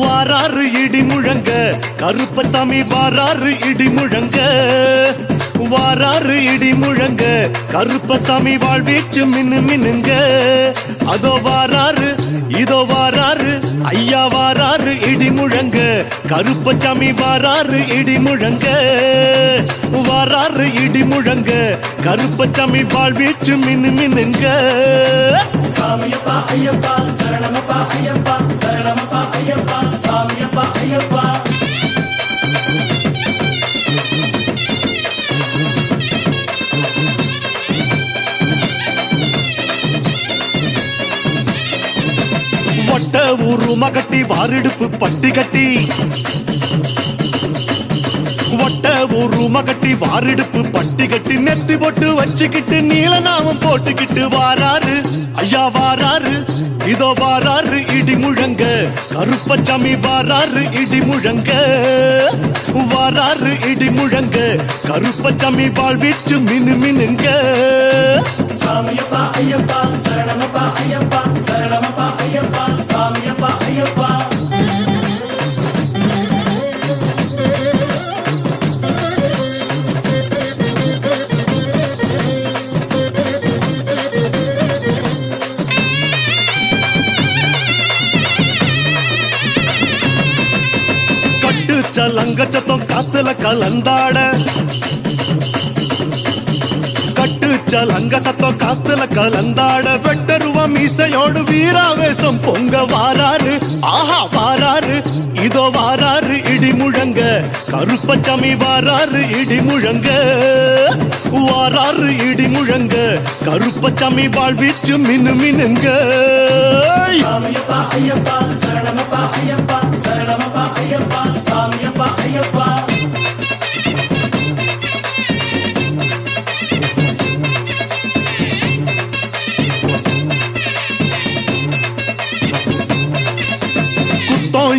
வாராறு இடி முழங்க கருப்பசாமி வாராறு இடி முழங்க வாராறு இடி முழங்க கருப்பசாமி வாழ்வீச்சு மின்னு மின்னுங்க. அதோ வாராறு இதோ வாராறு ஐயா வாராறு இடி முழங்க கருப்பசாமி வாராறு இடி முழங்க. வாராறு இடி முழங்க கருப்பசாமி வாழ்வீச்சு மின்னு மின்னுங்க. சாமியப்பா ஐயப்பா சரணமப்பா ஐயப்பா. வட்ட கட்டி வாரெடுப்பு பட்டி கட்டி. வட்ட உரும கட்டி வாரெடுப்பு பட்டி கட்டி. நெத்தி போட்டு வச்சுக்கிட்டு நீல நாமம் போட்டுக்கிட்டு வாராரு. ஐயா வாராரு இதோ வாராரு இடி முழங்க. கருப்பச்சாமி வாராரு இடி முழங்க. ஆறாறு இடி முழங்க கருப்பச்சாமி வாழ்வீச்சு மினு மினுங்க. சாமியப்பா ஐயப்பா சரணமப்பா ஐயப்பா சரணமப்பா ஐயப்பா சாமியப்பா ஐயப்பா. அச்ச லங்கச்சத்தம் காத்துல கலந்தாட. கட்டுச்ச லங்க சத்தம் காத்துல கலந்தாட. வெட்டருவ மீசையோடு வீராவேசம் பொங்க வாராரு. ஆஹா வாராரு. இதோ வாராரு இடி முழங்க. கருப்பச்சமி வாராரு இடி முழங்க. வாராரு இடி முழங்க. கருப்பச்சமி வாழ்வீச்சு மினு மினுங்க ஐயப்பா ஐயப்பா சரணமப்பா ஐயப்பா.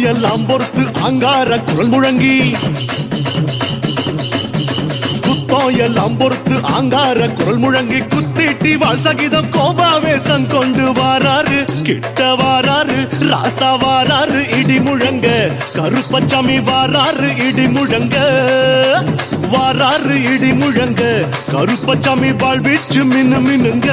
எல்லாம் பொறுத்து அங்கார குரல் முழங்கி. குத்தம் எல்லாம் பொறுத்து அங்கார குரல் முழங்கி. குத்திட்டி வாழ் சகிதம் கோபாவேசம் கொண்டு வாராரு. கிட்ட வாராரு ராசா வாராரு இடி முழங்க. கருப்பச்சாமி வாராரு இடி முழங்க. ஆறாறு இடி முழங்க கருப்பச்சாமி பால் வீச்சு மின்னு மின்னுங்க.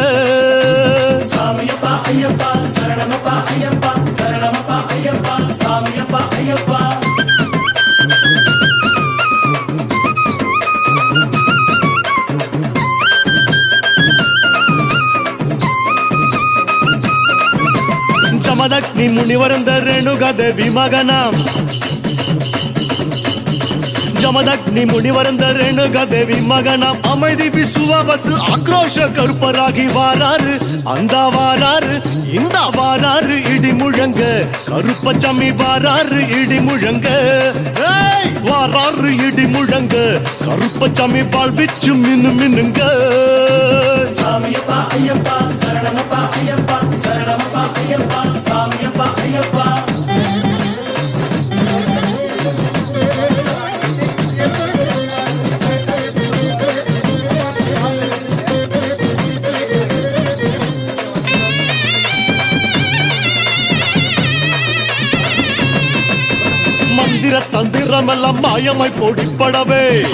ஜமதக்னி முனிவரந்த ரேணுகா தேவி மகனாம். ಜಮದಗ್ನಿ ಮುನಿವರಂದ ರೇಣುಗದೇವಿ ಮಗನಾಂ ಜಮದಗ್ನಿ ಮುನಿವರಂದ ರೇಣುಗದೇವಿ மகனாம் அமைதி விசுவாபசு ஆக்ரோஷ கருப்பராகி வாராரு அந்த வாராரு இந்த வாராரு இடி முழங்க கருப்பச்சாமி வாராரு இடி முழங்க ஏய், வாராரு இடி முழங்க கருப்பச்சாமி வாழ்விச்சு மினு மினுங்க சாமியப்பா ஐயப்பா சரணமப்பா ஐயப்பா சரணமப்பா ஐயப்பா சாமியப்பா தந்திரமெல்லாம் மாயமாய் பொடிப்படவே.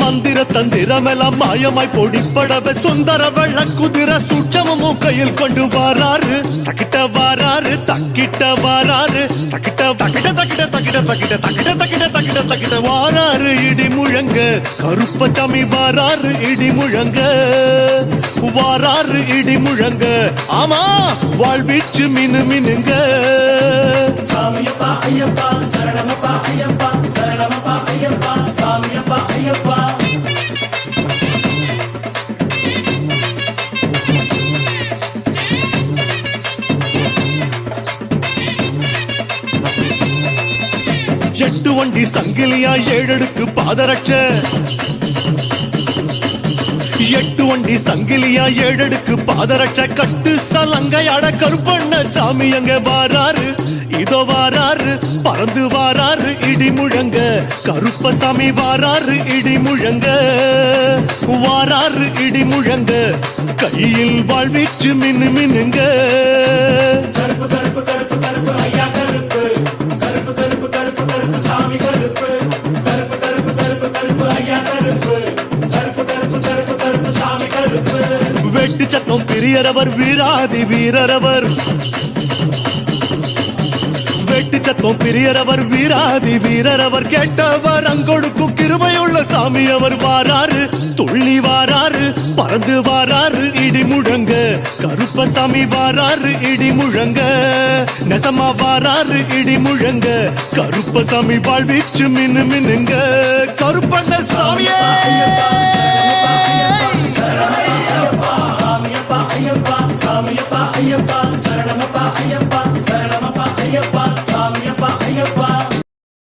மந்திர தந்திரமெல்லாம் மாயமாய் பொடிப்படவே சுந்தர வெள்ள குதிர சூட்சமும் கையில் கொண்டு வாராரு தக்கிட்ட வாராரு தக்கிட்ட வாராரு தக்கிட்ட தக்கிட்ட தக்கிட்ட தக்கிட்ட தக்கிட்ட தக்கிட்ட தக்கிட்ட தக்கிட்ட தக்கிட்ட வாராரு இடி முழங்க கருப்ப சாமி வாராரு இடி முழங்க. வாராரு இடி முழங்க. ஆமா வாழ்வீச்சு மினு மினுங்க சாமியப்பா ஐயப்பா சரணமப்பா ஐயப்பா சரணமப்பா ஐயப்பா சாமியப்பா ஐயப்பா. எட்டு வண்டி சங்கிலியா ஏழடுக்கு பாதரட்ச. எட்டு வண்டி சங்கிலியா ஏழடுக்கு பாதரட்ச. கட்டு சலங்கையாட கருப்பண்ண சாமி அங்க வாராரு. இதோ வாராரு பறந்து வாராரு இடி முழங்க கருப்பசாமி வாராரு இடி முழங்க வாராரு இடி முழங்க கையில் வாழ்வீச்சு மின்னு மின்னுங்க கருப்பு கருப்பு கருப்பு கருப்பு ஐயா கருப்பு கருப்பு கருப்பு கருப்பு கருப்பு சாமி கருப்பு கருப்பு கருப்பு கருப்பு கருப்பு ஐயா கருப்பு கருப்பு கருப்பு கருப்பு கருப்பு சாமி கருப்பு வெட்டு சத்தம் பிரியரவர் வீராதி வீரரவர் வெட்டு பிரியரவர் வீராதி வீரரவர் கேட்டவர். அங்கொடுக்கும் கிருபையுள்ள சாமி அவர் வாராரு. துள்ளி வாராரு பறந்து வாராரு இடி முழங்க. கருப்பசாமி வாராரு இடி முழங்க. நெசமா வாராரு இடி முழங்க. கருப்பசாமி வாழ்விச்சு மின்னு மின்னுங்க. கருப்பண்ண சாமியே!